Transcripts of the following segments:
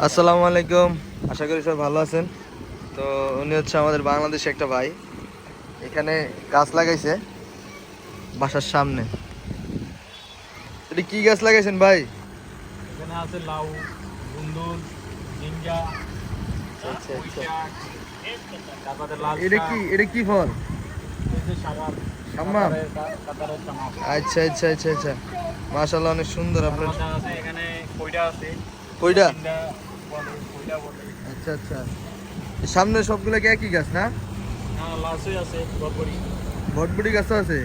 আসসালামু আলাইকুম। আশা করি সব ভালো আছেন। তো উনি হচ্ছে আমাদের বাংলাদেশে একটা ভাই। এখানে গাছ লাগাইছে বাসার সামনে। এটা কি গাছ লাগাইছেন ভাই? এখানে আছে লাউ গুন্দুল ঝিঙ্গা আচ্ছা আচ্ছা। এটা কি এটা কি ফল? আচ্ছা আচ্ছা আচ্ছা আচ্ছা। মাশাআল্লাহ অনেক সুন্দর আপনার। এখানে কইটা আছে। আচ্ছা আচ্ছা। সামনে সবগুলো কি একই গাছ না? লাসই আছে বরবরি ভটভুটি গাছও আছে?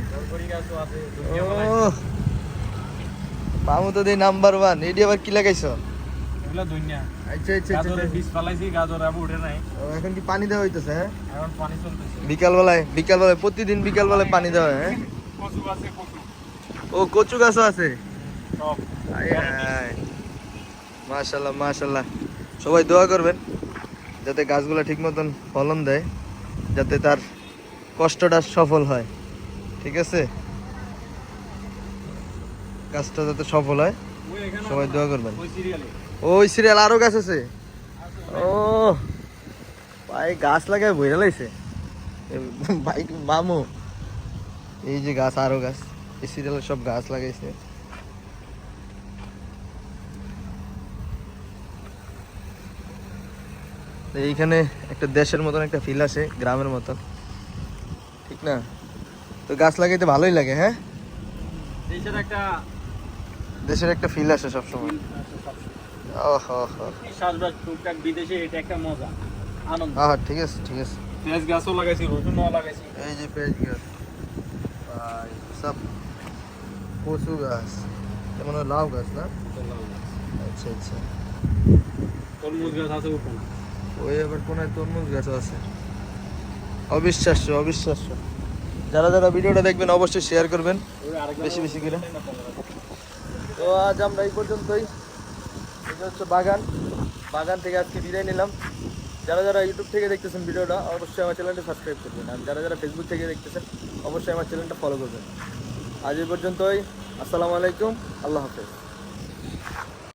পামু তো দেই নাম্বার ওয়ান। এটি আবার কি লাগাইছো? আচ্ছা আচ্ছা আচ্ছা ও, এখন কি পানি দেওয়া হইতেছে হ্যাঁ? এখন পানি চলতেছে। বিকাল বেলায় বিকাল বেলায় প্রতিদিন বিকাল বেলায় পানি দেওয়া হয় হ্যাঁ? ও কচু গাছও আছে? মাশাল্লাহ মাশাল্লাহ সবাই দোয়া করবেন, যাতে গাছগুলো ঠিক মতন ফলন দেয়, যাতে তার কষ্টটা সফল হয়। ঠিক আছে? গাছটা যাতে সফল হয়, সবাই দোয়া করবেন। ওই সিরিয়াল আরও গাছ আছে। ও, ভাই, গাছ লাগায় বইরা লাইছে। ভাই, মামু। এই যে গাছ, আরও গাছ। এই সিরিয়ালে সব গাছ লাগাইছে। তো এইখানে একটা দেশের মতন একটা ফিল আসে গ্রামের মতন। ঠিক না? তো গাছ লাগাইতে ভালোই লাগে হ্যাঁ? দেশের একটা দেশের একটা ফিল আসে সবসময়। ও হো হো। বিদেশে এটা একটা মজা আনন্দ। হ্যাঁ ঠিক আছে ঠিক আছে। পেঁয়াজ গাছও লাগাইছি রসুনও লাগাইছি। এই যে পেঁয়াজ গাছ। ভাই সব কচু গাছ। যেমন লাউ গাছ না? আচ্ছা আচ্ছা। তরমুজ গাছ আছে ওই আবার কোন তরমুজ গাছও আছে। অবিশ্বাস্য অবিশ্বাস্য। যারা যারা ভিডিওটা দেখবেন অবশ্যই শেয়ার করবেন, বেশি বেশি করে। তো আজ আমরা এই পর্যন্তই। এটা হচ্ছে বাগান। বাগান থেকে আজকে বিদায় নিলাম। যারা যারা ইউটিউব থেকে দেখতেছেন ভিডিওটা, অবশ্যই আমার চ্যানেলটা সাবস্ক্রাইব করবেন। আর যারা যারা ফেসবুক থেকে দেখতেছেন, অবশ্যই আমার চ্যানেলটা ফলো করবেন। আজ এই পর্যন্তই। আসসালামু আলাইকুম। আল্লাহ হাফেজ।